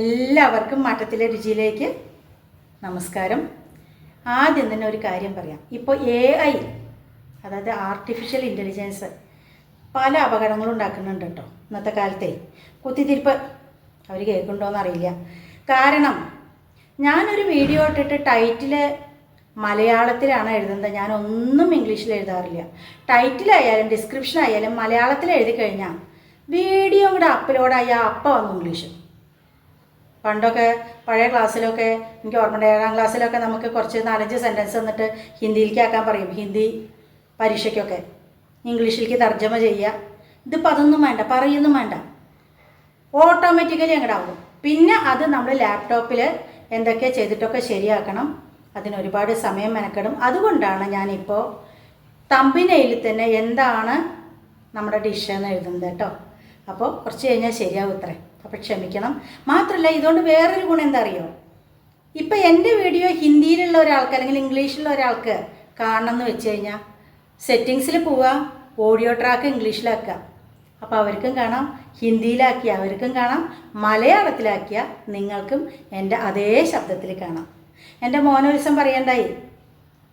എല്ലാവർക്കും മാറ്റത്തിലെ രുചിയിലേക്ക് നമസ്കാരം. ആദ്യം തന്നെ ഒരു കാര്യം പറയാം. ഇപ്പോൾ എ ഐ അതായത് ആർട്ടിഫിഷ്യൽ ഇന്റലിജൻസ് പല അപകടങ്ങളും ഉണ്ടാക്കുന്നുണ്ട് കേട്ടോ ഇന്നത്തെ കാലത്തെ. കുത്തിത്തിരിപ്പ് അവർ കേൾക്കുന്നുണ്ടോയെന്ന് അറിയില്ല കാരണം ഞാനൊരു വീഡിയോ ഇട്ടിട്ട് ടൈറ്റിൽ മലയാളത്തിലാണ് എഴുതുന്നത്. ഞാൻ ഒന്നും ഇംഗ്ലീഷിൽ എഴുതാറില്ല. ടൈറ്റിലായാലും ഡിസ്ക്രിപ്ഷൻ ആയാലും മലയാളത്തിൽ എഴുതി കഴിഞ്ഞാൽ വീഡിയോ കൂടെ അപ്ലോഡായ അപ്പം വന്നു ഇംഗ്ലീഷ് പണ്ടൊക്കെ പഴയ ക്ലാസ്സിലൊക്കെ എനിക്ക് ഓർമ്മയുണ്ട്. ഏഴാം ക്ലാസ്സിലൊക്കെ നമുക്ക് കുറച്ച് നാലഞ്ച് സെന്റൻസ് തന്നിട്ട് ഹിന്ദിയിലേക്ക് ആക്കാൻ പറയും. ഹിന്ദി പരീക്ഷയ്ക്കൊക്കെ. ഇംഗ്ലീഷിലേക്ക് തർജമ ചെയ്യുക. ഇതിപ്പോൾ അതൊന്നും വേണ്ട. പറയൊന്നും വേണ്ട. ഓട്ടോമാറ്റിക്കലി അങ്ങോട്ടാവും പിന്നെ അത് നമ്മൾ ലാപ്ടോപ്പിൽ എന്തൊക്കെ ചെയ്തിട്ടൊക്കെ ശരിയാക്കണം. അതിനൊരുപാട് സമയം മെനക്കെടും. അതുകൊണ്ടാണ് ഞാനിപ്പോൾ തമ്പിനയിൽ തന്നെ എന്താണ് നമ്മുടെ ഡിഷ് എന്ന് എഴുതുന്നത് കേട്ടോ അപ്പോൾ കുറച്ച് കഴിഞ്ഞാൽ ശരിയാവും ഇത്രേ. അപ്പോൾ ക്ഷമിക്കണം. മാത്രമല്ല ഇതുകൊണ്ട് വേറൊരു ഗുണം എന്താ അറിയോ ഇപ്പം എന്റെ വീഡിയോ ഹിന്ദിയിലുള്ള ഒരാൾക്ക് അല്ലെങ്കിൽ ഇംഗ്ലീഷിലുള്ള ഒരാൾക്ക് കാണണം എന്ന് വെച്ച് കഴിഞ്ഞാൽ സെറ്റിങ്സിൽ പോവുക ഓഡിയോ ട്രാക്ക് ഇംഗ്ലീഷിലാക്കുക. അപ്പോൾ അവർക്കും കാണാം ഹിന്ദിയിലാക്കിയ അവർക്കും കാണാം മലയാളത്തിലാക്കിയ നിങ്ങൾക്കും എന്റെ അതേ ശബ്ദത്തിൽ കാണാം. എന്റെ മോനൊരു ദിവസം പറയണ്ടായി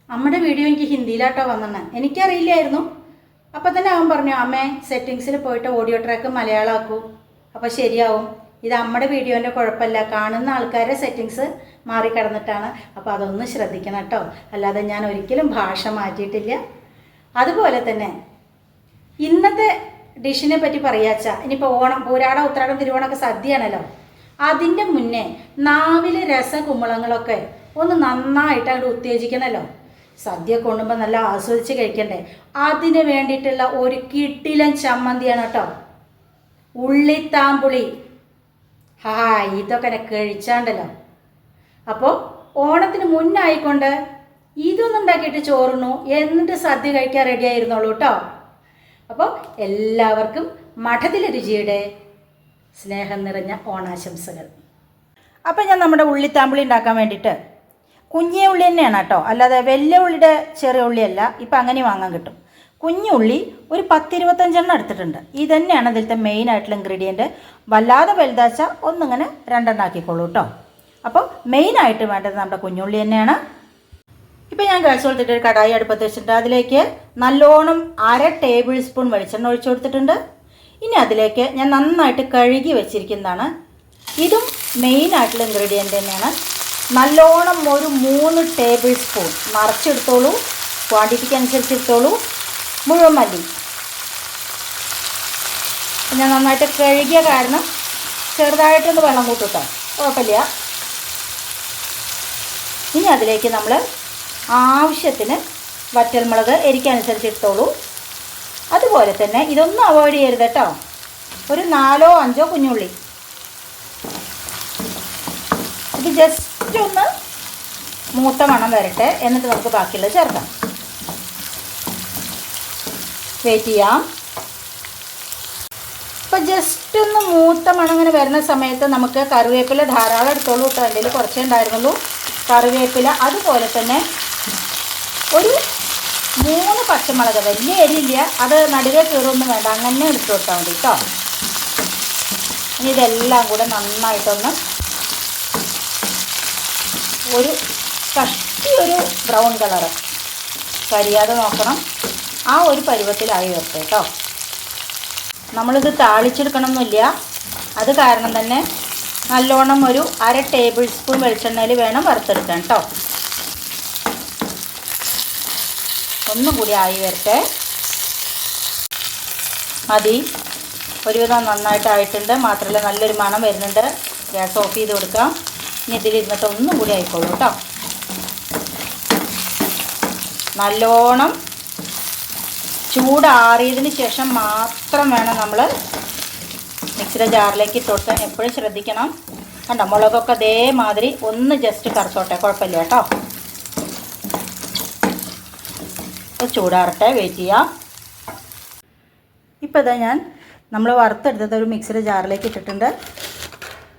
അമ്മയുടെ വീഡിയോ എനിക്ക് ഹിന്ദിയിലാട്ടോ വന്നെന്ന്. എനിക്കറിയില്ലായിരുന്നു. അപ്പോൾ തന്നെ അവൻ പറഞ്ഞു അമ്മേ സെറ്റിങ്സിൽ പോയിട്ട് ഓഡിയോ ട്രാക്ക് മലയാളമാക്കൂ അപ്പോൾ ശരിയാവും. ഇത് നമ്മുടെ വീഡിയോന്റെ കുഴപ്പമില്ല. കാണുന്ന ആൾക്കാരുടെ സെറ്റിങ്സ് മാറിക്കിടന്നിട്ടാണ്. അപ്പോൾ അതൊന്ന് ശ്രദ്ധിക്കണം കേട്ടോ. അല്ലാതെ ഞാൻ ഒരിക്കലും ഭാഷ മാറ്റിയിട്ടില്ല. അതുപോലെ തന്നെ ഇന്നത്തെ ഡിഷിനെ പറ്റി പറയാച്ച ഇനിയിപ്പോൾ ഓണം പൂരാട ഉത്രാടം തിരുവോണമൊക്കെ സദ്യയാണല്ലോ. അതിന്റെ മുന്നേ നാവിലെ രസകുമ്പളങ്ങളൊക്കെ ഒന്ന് നന്നായിട്ട് അങ്ങോട്ട് ഉത്തേജിക്കണമല്ലോ സദ്യ കൊണ്ടുമ്പോൾ നല്ല ആസ്വദിച്ച് കഴിക്കണ്ടേ. അതിന് വേണ്ടിയിട്ടുള്ള ഒരു കിട്ടിലൻ ചമ്മന്തിയാണ് കേട്ടോ. ഉള്ളിത്താമ്പുളി. ഹാ ഇതൊക്കെ കഴിച്ചാണ്ടല്ലോ. അപ്പോൾ ഓണത്തിന് മുന്നായിക്കൊണ്ട് ഇതൊന്നും ഉണ്ടാക്കിയിട്ട് ചോറുണ്ണു എന്നിട്ട് സദ്യ കഴിക്കാൻ റെഡി ആയിരുന്നുള്ളൂ കേട്ടോ അപ്പോൾ എല്ലാവർക്കും മഠത്തിലെ രുചിയുടെ സ്നേഹം നിറഞ്ഞ ഓണാശംസകൾ. അപ്പോൾ ഞാൻ നമ്മുടെ ഉള്ളിത്താമ്പുളി ഉണ്ടാക്കാൻ വേണ്ടിയിട്ട് കുഞ്ഞേ ഉള്ളി തന്നെയാണ് കേട്ടോ അല്ലാതെ വലിയ ഉള്ളിയുടെ ചെറിയ ഉള്ളിയല്ല. ഇപ്പം അങ്ങനെ വാങ്ങാൻ കിട്ടും. കുഞ്ഞുള്ളി ഒരു പത്തിരുപത്തഞ്ചെണ്ണം എടുത്തിട്ടുണ്ട്. ഇത് തന്നെയാണ് ഇതിലത്തെ മെയിൻ ആയിട്ടുള്ള ഇൻഗ്രീഡിയന്റ് വല്ലാതെ വലുതാച്ച ഒന്നിങ്ങനെ രണ്ടെണ്ണം ആക്കിക്കോളൂ കേട്ടോ അപ്പോൾ മെയിൻ മെയിനായിട്ട് വേണ്ടത് നമ്മുടെ കുഞ്ഞുള്ളി തന്നെയാണ്. ഇപ്പം ഞാൻ ഗ്യാസ് കൊടുത്തിട്ട് ഒരു കടായി അടുപ്പത്ത് വെച്ചിട്ടുണ്ട്. അതിലേക്ക് നല്ലോണം അര ടേബിൾ സ്പൂൺ വെളിച്ചെണ്ണ ഒഴിച്ചു കൊടുത്തിട്ടുണ്ട്. ഇനി അതിലേക്ക് ഞാൻ നന്നായിട്ട് കഴുകി വെച്ചിരിക്കുന്നതാണ്. ഇതും മെയിൻ ആയിട്ടുള്ള ഇൻഗ്രീഡിയന്റ് തന്നെയാണ്. നല്ലോണം ഒരു മൂന്ന് ടേബിൾ സ്പൂൺ നിറച്ചെടുത്തോളൂ ക്വാണ്ടിറ്റിക്ക് അനുസരിച്ച് എടുത്തോളൂ. മുഴുവൻ മല്ലി. ഞാൻ നന്നായിട്ട് കഴുകിയ കാരണം ചെറുതായിട്ടൊന്ന് വെള്ളം കൂട്ടിട്ടോ. കുഴപ്പമില്ല. ഇനി അതിലേക്ക് നമ്മൾ ആവശ്യത്തിന് വറ്റൽമുളക് എരിക്കനുസരിച്ച് ഇട്ടോളൂ. അതുപോലെ തന്നെ ഇതൊന്നും അവോയ്ഡ് ചെയ്യരുത് കേട്ടോ. ഒരു നാലോ അഞ്ചോ കുഞ്ഞുള്ളി. ഇത് ജസ്റ്റ് ഒന്ന് മൂത്ത മണം വരട്ടെ. എന്നിട്ട് നമുക്ക് ബാക്കിയുള്ളത് ചേർക്കാം. വെയിറ്റ് ചെയ്യാം. ഇപ്പം ജസ്റ്റ് ഒന്ന് മൂത്ത മണം ഇങ്ങനെ വരുന്ന സമയത്ത് നമുക്ക് കറിവേപ്പില ധാരാളം എടുത്തോളൂ കേട്ടോ. എന്റെ കുറച്ചേ ഉണ്ടായിരുന്നുള്ളൂ. കറിവേപ്പില അതുപോലെ തന്നെ ഒരു മൂന്ന് പച്ചമുളക് വലിയ എരിയില്ല അത് നടുവേ കീറൊന്നും വേണ്ട. അങ്ങനെ എടുത്തു കൊടുത്താൽ മതി കേട്ടോ. ഇനി ഇതെല്ലാം കൂടെ നന്നായിട്ടൊന്ന് ഒരു കഷ്ടി ഒരു ബ്രൗൺ കളറ്. കരിയാതെ നോക്കണം. ആ ഒരു പരുവത്തിലായി വരട്ടെ കേട്ടോ നമ്മളിത് താളിച്ചെടുക്കണമെന്നില്ല അത് കാരണം തന്നെ നല്ലോണം ഒരു അര ടേബിൾ സ്പൂൺ വെളിച്ചെണ്ണയിൽ വേണം വറുത്തെടുക്കാൻ കേട്ടോ ഒന്നുകൂടി ആയി വരട്ടെ. മതി. ഒരുവിധം നന്നായിട്ടായിട്ടുണ്ട്. മാത്രമല്ല നല്ലൊരു മണം വരുന്നുണ്ട്. ഗ്യാസ് ഓഫ് ചെയ്ത് കൊടുക്കാം. ഇനി ഇതിലിരുന്നിട്ട് ഒന്നും കൂടി ആയിക്കോളൂ കേട്ടോ നല്ലോണം ചൂടാറിയതിന് ശേഷം മാത്രം വേണം നമ്മൾ മിക്സിയുടെ ജാറിലേക്ക് ഇട്ട് എപ്പോഴും ശ്രദ്ധിക്കണം. കണ്ടോ മുളകൊക്കെ അതേമാതിരി ഒന്ന് ജസ്റ്റ് കറച്ചോട്ടെ കുഴപ്പമില്ല കേട്ടോ. ചൂടാറട്ടെ വെയിറ്റ് ചെയ്യാം. ഇപ്പോൾ ഇതാ ഞാൻ നമ്മൾ വറുത്തെടുത്തത് ഒരു മിക്സിയുടെ ജാറിലേക്ക് ഇട്ടിട്ടുണ്ട്.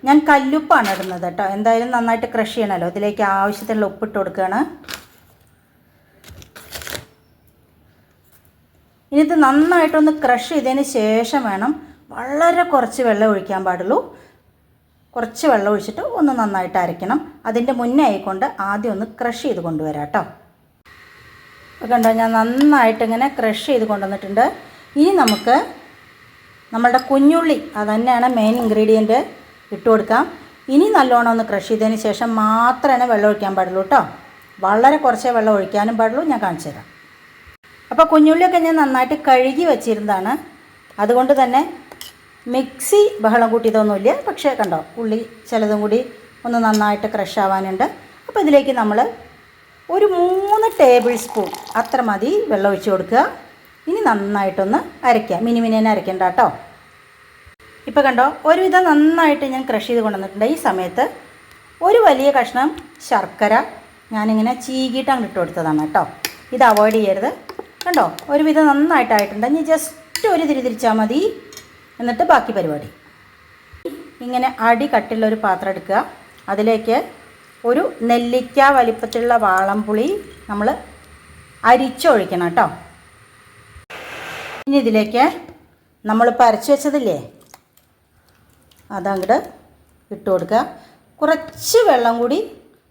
ഞാൻ കല്ലുപ്പാണ് ഇടുന്നത് കേട്ടോ. എന്തായാലും നന്നായിട്ട് ക്രഷ് ചെയ്യണമല്ലോ ഇതിലേക്ക് ആവശ്യത്തിനുള്ള ഉപ്പിട്ട് കൊടുക്കുകയാണ്. ഇനി ഇത് നന്നായിട്ടൊന്ന് ക്രഷ് ചെയ്തതിന് ശേഷം വേണം വളരെ കുറച്ച് വെള്ളം ഒഴിക്കാൻ പാടുള്ളൂ. കുറച്ച് വെള്ളം ഒഴിച്ചിട്ട് ഒന്ന് നന്നായിട്ട് അരയ്ക്കണം. അതിന്റെ മുന്നേ ആയിക്കൊണ്ട് ആദ്യം ഒന്ന് ക്രഷ് ചെയ്ത് കൊണ്ടുവരാം കേട്ടോ കണ്ടോ ഞാൻ നന്നായിട്ട് ഇങ്ങനെ ക്രഷ് ചെയ്ത് കൊണ്ടുവന്നിട്ടുണ്ട്. ഇനി നമുക്ക് നമ്മളുടെ കുഞ്ഞുള്ളി അത് തന്നെയാണ് മെയിൻ ഇൻഗ്രീഡിയന്റ് ഇട്ട് കൊടുക്കാം. ഇനി നല്ലോണം ഒന്ന് ക്രഷ് ചെയ്തതിന് ശേഷം മാത്രമേ വെള്ളം ഒഴിക്കാൻ പാടുള്ളൂ കേട്ടോ വളരെ കുറച്ചേ വെള്ളം ഒഴിക്കാനും പാടുള്ളൂ ഞാൻ കാണിച്ചു തരാം. അപ്പോൾ കുഞ്ഞുള്ളിയൊക്കെ ഞാൻ നന്നായിട്ട് കഴുകി വെച്ചിരുന്നതാണ്. അതുകൊണ്ട് തന്നെ മിക്സി ബഹളം കൂട്ടിയതൊന്നുമില്ല. പക്ഷേ കണ്ടോ ഉള്ളി ചിലതും കൂടി ഒന്ന് നന്നായിട്ട് ക്രഷ് ആവാനുണ്ട്. അപ്പോൾ ഇതിലേക്ക് നമ്മൾ ഒരു മൂന്ന് ടേബിൾ സ്പൂൺ അത്ര മതി വെള്ളം ഒഴിച്ച് കൊടുക്കുക. ഇനി നന്നായിട്ടൊന്ന് അരയ്ക്കാം. മിനി മിനിനെ അരയ്ക്കണ്ട കേട്ടോ. ഇപ്പോൾ കണ്ടോ ഒരുവിധം നന്നായിട്ട് ഞാൻ ക്രഷ് ചെയ്ത് കൊണ്ടുവന്നിട്ടുണ്ട് ഈ സമയത്ത്. ഒരു വലിയ കഷ്ണം ശർക്കര ഞാനിങ്ങനെ ചീകിയിട്ട് അങ്ങ് ഇട്ട് കൊടുത്തതാണ് കേട്ടോ. ഇത് അവോയ്ഡ് ചെയ്യരുത്. കണ്ടോ? ഒരുവിധം നന്നായിട്ടായിട്ടുണ്ട്. ഇനി ജസ്റ്റ് ഒരു തിരി തിരിച്ചാൽ മതി. എന്നിട്ട് ബാക്കി പരിപാടി. ഇങ്ങനെ അടി കട്ടിലുള്ള ഒരു പാത്രം എടുക്കുക. അതിലേക്ക് ഒരു നെല്ലിക്ക വലിപ്പത്തിലുള്ള വാളംപുളി നമ്മൾ അരിച്ചൊഴിക്കണം കേട്ടോ. ഇനി ഇതിലേക്ക് നമ്മളിപ്പോൾ അരച്ചു വെച്ചതില്ലേ? അതങ്ങോട്ട് ഇട്ട് കൊടുക്കുക. കുറച്ച് വെള്ളം കൂടി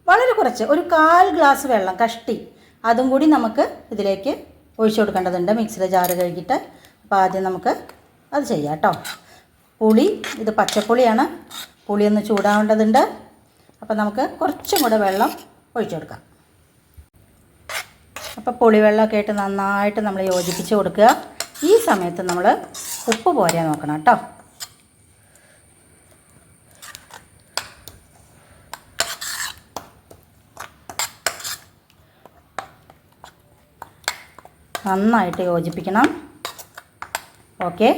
വളരെ കുറച്ച് ഒരു കാൽ ഗ്ലാസ് വെള്ളം കഷ്ടി. അതും കൂടി നമുക്ക് ഇതിലേക്ക് ഒഴിച്ചു കൊടുക്കേണ്ടതുണ്ട്. മിക്സിയുടെ ജാറ് കഴുകിയിട്ട് അപ്പോൾ ആദ്യം നമുക്ക് അത് ചെയ്യാം കേട്ടോ പുളി ഇത് പച്ചപ്പുളിയാണ്. പുളി ചൂടാവേണ്ടതുണ്ട്. അപ്പോൾ നമുക്ക് കുറച്ചും കൂടെ വെള്ളം ഒഴിച്ചു കൊടുക്കാം. അപ്പോൾ പുളിവെള്ളമൊക്കെ ആയിട്ട് നന്നായിട്ട് നമ്മൾ യോജിപ്പിച്ച് കൊടുക്കുക. ഈ സമയത്ത് നമ്മൾ ഉപ്പ് പോരാൻ നോക്കണം കേട്ടോ നന്നായിട്ട് യോജിപ്പിക്കണം. ഓക്കെ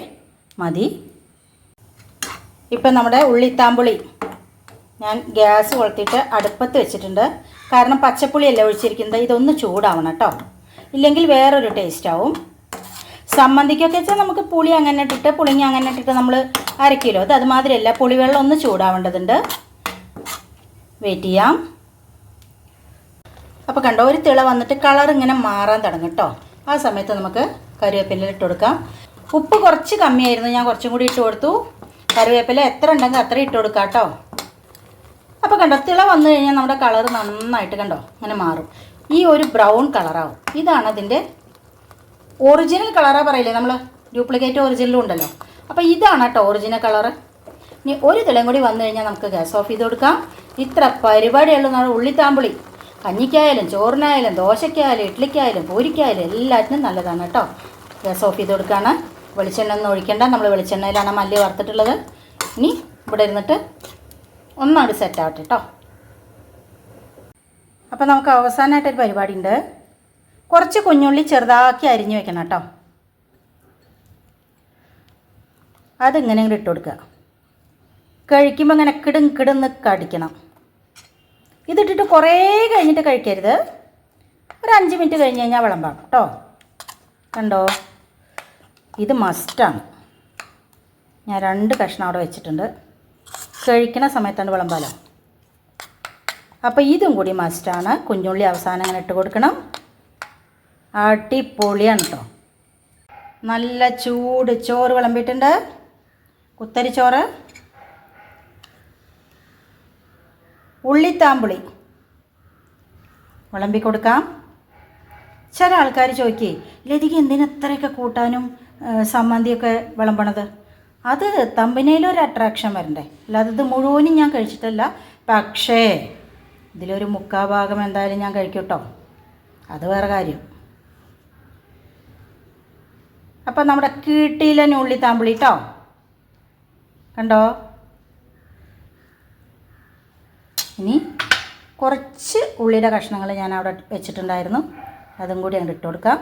മതി. ഇപ്പം നമ്മുടെ ഉള്ളിത്താമ്പുളി ഞാൻ ഗ്യാസ് കൊളുത്തിയിട്ട് അടുപ്പത്ത് വെച്ചിട്ടുണ്ട്. കാരണം പച്ചപ്പുളിയല്ല ഒഴിച്ചിരിക്കുന്നത്? ഇതൊന്ന് ചൂടാവണം കേട്ടോ. ഇല്ലെങ്കിൽ വേറൊരു ടേസ്റ്റ് ആവും. സമ്മന്തിക്കൊക്കെ വെച്ചാൽ നമുക്ക് പുളി അങ്ങനെ ഇട്ടിട്ട് പുളിങ്ങി അങ്ങനെ ഇട്ടിട്ട് നമ്മൾ അരക്കിലോ. അത് അതുമാതിരിയല്ല. പുളിവെള്ളം ഒന്ന് ചൂടാവേണ്ടതുണ്ട്. വെയിറ്റ് ചെയ്യാം. അപ്പോൾ കണ്ടോ ഒരു തിള വന്നിട്ട് കളർ ഇങ്ങനെ മാറാൻ തുടങ്ങും കേട്ടോ. ആ സമയത്ത് നമുക്ക് കറിവേപ്പില ഇട്ട് കൊടുക്കാം. ഉപ്പ് കുറച്ച് കമ്മിയായിരുന്നു. ഞാൻ കുറച്ചും കൂടി ഇട്ട് കൊടുത്തു. കറിവേപ്പില എത്ര ഉണ്ടെങ്കിൽ അത്ര ഇട്ട് കൊടുക്കാം കേട്ടോ. അപ്പോൾ കണ്ടോ തിള വന്നു കഴിഞ്ഞാൽ നമ്മുടെ കളർ നന്നായിട്ട് കണ്ടോ അങ്ങനെ മാറും. ഈ ഒരു ബ്രൗൺ കളറാവും. ഇതാണ് അതിന്റെ ഒറിജിനൽ കളറാ പറയില്ലേ നമ്മൾ ഡ്യൂപ്ലിക്കേറ്റ് ഒറിജിനലും ഉണ്ടല്ലോ. അപ്പോൾ ഇതാണ് കേട്ടോ ഒറിജിനൽ കളർ ഇനി ഒരു തിളയും കൂടി വന്നു കഴിഞ്ഞാൽ നമുക്ക് ഗ്യാസ് ഓഫ് ചെയ്ത് കൊടുക്കാം. ഇത്ര പരിപാടിയുള്ളൂ നമ്മുടെ ഉള്ളിത്താമ്പുളി. കഞ്ഞിക്കായാലും ചോറിനായാലും ദോശയ്ക്കായാലും ഇഡ്ലിക്കായാലും പൂരിക്കായാലും എല്ലാറ്റിനും നല്ലതാണ് കേട്ടോ. ഗ്യാസ് ഓഫ് ചെയ്ത് കൊടുക്കുകയാണ്. വെളിച്ചെണ്ണ ഒന്നും ഒഴിക്കേണ്ട. നമ്മൾ വെളിച്ചെണ്ണയിലാണ് മല്ലി വറുത്തിട്ടുള്ളത്. ഇനി ഇവിടെ ഇരുന്നിട്ട് ഒന്നാട് സെറ്റ് ആവട്ടെ കേട്ടോ. അപ്പോൾ നമുക്ക് അവസാനമായിട്ടൊരു പരിപാടി ഉണ്ട് കുറച്ച് കുഞ്ഞുള്ളി ചെറുതാക്കി അരിഞ്ഞു വെക്കണം കേട്ടോ. അതിങ്ങനെ ഇങ്ങോട്ട് ഇട്ട് കൊടുക്കുക. കഴിക്കുമ്പോൾ ഇങ്ങനെ കിടും കിടുന്ന് കടിക്കണം. ഇതിട്ടിട്ട് കുറേ കഴിഞ്ഞിട്ട് കഴിക്കരുത്. ഒരു അഞ്ച് മിനിറ്റ് കഴിഞ്ഞ് കഴിഞ്ഞാൽ വിളമ്പാം കേട്ടോ. കണ്ടോ? ഇത് മസ്റ്റാണ് ഞാൻ രണ്ട് കഷ്ണം അവിടെ വെച്ചിട്ടുണ്ട്. കഴിക്കണ സമയത്താണ് വിളമ്പാലോ. അപ്പോൾ ഇതും കൂടി മസ്റ്റാണ് കുഞ്ഞുള്ളി അവസാനം അങ്ങനെ ഇട്ട് കൊടുക്കണം. അടിപൊളിയാണ് കേട്ടോ നല്ല ചൂട് ചോറ് വിളമ്പിയിട്ടുണ്ട്. കുത്തരി ചോറ്. ഉള്ളിത്താമ്പുളി. വിളമ്പി കൊടുക്കാം. ചില ആൾക്കാർ ചോദിക്കേ ലതിക്ക് എന്തിനത്രയൊക്കെ കൂട്ടാനും സമ്മന്തിയൊക്കെ വിളമ്പണത്? അത് തമ്പനയിലൊരു അട്രാക്ഷൻ വരണ്ടേ? അല്ലാതെ ഇത് മുഴുവനും ഞാൻ കഴിച്ചിട്ടല്ല. പക്ഷേ ഇതിലൊരു മുക്കാ ഭാഗം എന്തായാലും ഞാൻ കഴിക്കും കേട്ടോ അത് വേറെ കാര്യം. അപ്പം നമ്മുടെ കീട്ടിയിലെ ഉള്ളിത്താമ്പുളി കേട്ടോ കണ്ടോ? ഇനി കുറച്ച് ഉള്ളിയുടെ കഷ്ണങ്ങൾ ഞാൻ അവിടെ വെച്ചിട്ടുണ്ടായിരുന്നു. അതും കൂടി അങ്ങോട്ട് ഇട്ട് കൊടുക്കാം.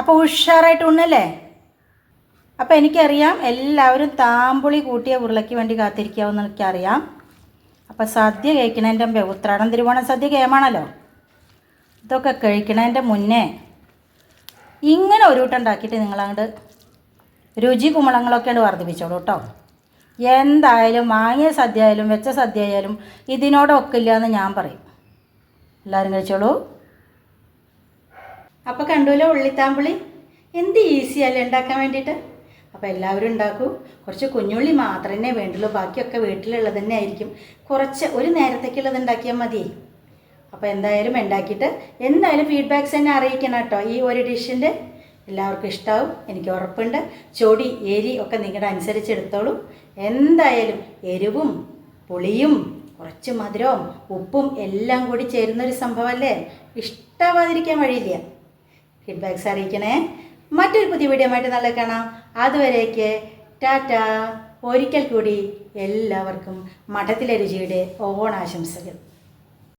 അപ്പോൾ ഉഷാറായിട്ട് ഉണ്ണല്ലേ? അപ്പോൾ എനിക്കറിയാം എല്ലാവരും താമ്പുളി കൂട്ടിയ ഉരുളയ്ക്ക് വേണ്ടി കാത്തിരിക്കാമെന്ന് എനിക്കറിയാം. അപ്പോൾ സദ്യ കഴിക്കണതിന്റെ ഉത്രാടം തിരുവോണം സദ്യ കേമാണല്ലോ? ഇതൊക്കെ കഴിക്കണതിന്റെ മുന്നേ ഇങ്ങനെ ഒരു കൂട്ടം ഉണ്ടാക്കിയിട്ട് നിങ്ങളങ്ങോട്ട് രുചി കുമ്പളങ്ങളൊക്കെയാണ് വർദ്ധിപ്പിച്ചോളൂ കേട്ടോ. എന്തായാലും വാങ്ങിയ സദ്യ ആയാലും വെച്ച സദ്യ ആയാലും ഇതിനോടൊക്കില്ല എന്ന് ഞാൻ പറയും. എല്ലാവരും കഴിച്ചോളൂ. അപ്പോൾ കണ്ടുല്ലോ ഉള്ളിത്താമ്പുളി? എന്ത് ഈസി അല്ലേ ഉണ്ടാക്കാൻ വേണ്ടിയിട്ട്? അപ്പോൾ എല്ലാവരും ഉണ്ടാക്കൂ. കുറച്ച് കുഞ്ഞുള്ളി മാത്രമേ വേണ്ടുള്ളൂ. ബാക്കിയൊക്കെ വീട്ടിലുള്ളത് തന്നെ ആയിരിക്കും. കുറച്ച് ഒരു നേരത്തേക്കുള്ളത് ഉണ്ടാക്കിയാൽ മതി അപ്പോൾ എന്തായാലും ഉണ്ടാക്കിയിട്ട് എന്തായാലും ഫീഡ്ബാക്ക്സ് തന്നെ അറിയിക്കണം കേട്ടോ. ഈ ഒരു ഡിഷിന്റെ എല്ലാവർക്കും ഇഷ്ടമാവും എനിക്ക് ഉറപ്പുണ്ട്. ചൊടി എരി ഒക്കെ നിങ്ങളുടെ അനുസരിച്ച് എടുത്തോളൂ. എന്തായാലും എരിവും പുളിയും കുറച്ച് മധുരവും ഉപ്പും എല്ലാം കൂടി ചേരുന്നൊരു സംഭവമല്ലേ? ഇഷ്ടമാവാതിരിക്കാൻ വഴിയില്ല. ഫീഡ്ബാക്ക്സ് അറിയിക്കണേ. മറ്റൊരു പുതിയ വീഡിയോ ആയിട്ട് നാളെ കാണാം. അതുവരേക്ക് ടാറ്റ. ഒരിക്കൽ കൂടി എല്ലാവർക്കും മഠത്തിലെ രുചിയുടെ ഓണാശംസകൾ.